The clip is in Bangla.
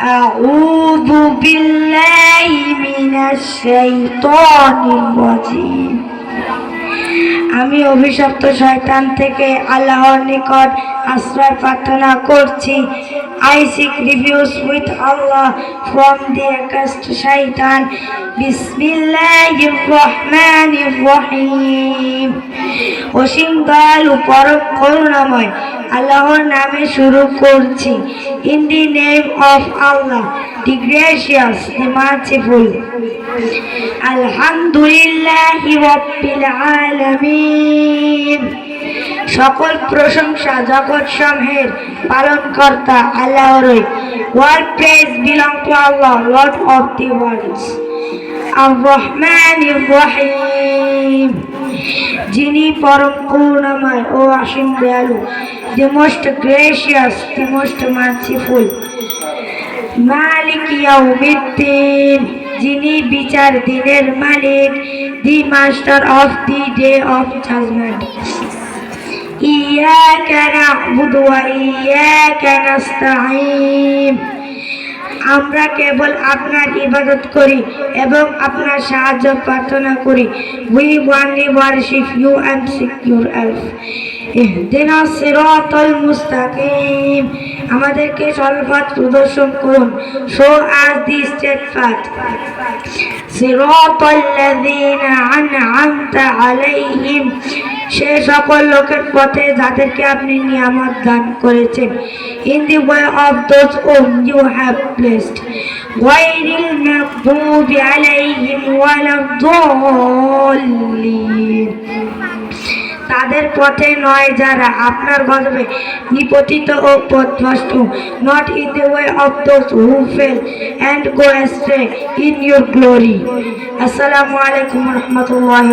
أعوذ بالله من الشيطان الرجيم আমি অভিশপ্ত শয়তান থেকে আল্লাহর নিকট আশ্রয় প্রার্থনা করছি I seek refuge with Allah from the accursed শয়তান বিসমিল্লাহির রহমানির রহিম অসীম দয়ালু পরম করুণাময় আল্লাহর নামে শুরু করছি। In the name of Allah the gracious the merciful আলহামদুলিল্লাহ রব্বিল আলামিন সকল প্রশংসা জগৎ সমূহের পালন কর্তা আল্লাহরই world praise belong to Allah lord of the worlds আর রহমান রহিম যিনি পরম করুণাময় ও অসীম দয়ালু the most gracious the most merciful মালিক ইয়াউমিদ্দিন, যিনি বিচার দিনের মালিক the master of the day of judgment ইয়াকা না'বুদু ওয়া ইয়াকা নাস্তাঈন। আমরা কেবল আপনার ইবাদত করি এবং আপনার সাহায্য প্রার্থনা করি। We only worship you and seek your help ইহদিনা সিরাতাল মুস্তাকিম। আমাদেরকে সর্বপথ প্রদর্শন করুন। শো আজ দি স্টেট লাযীনা আন'আমতা আলাইহিম। সে সকল লোকের পথে যাদেরকে আপনি নিয়ামত দান করেছেন। In the way of those whom you have placed গায়রিল মাগদুবি আলাইহিম ওয়ালাদ-দাল্লিন তাদের পথে নয় যারা আপনার গজবে নিপতিত ও পথভ্রষ্ট। Not in the way of those who fell and go astray in your glory আসসালামু আলাইকুম রহমতুল্লাহ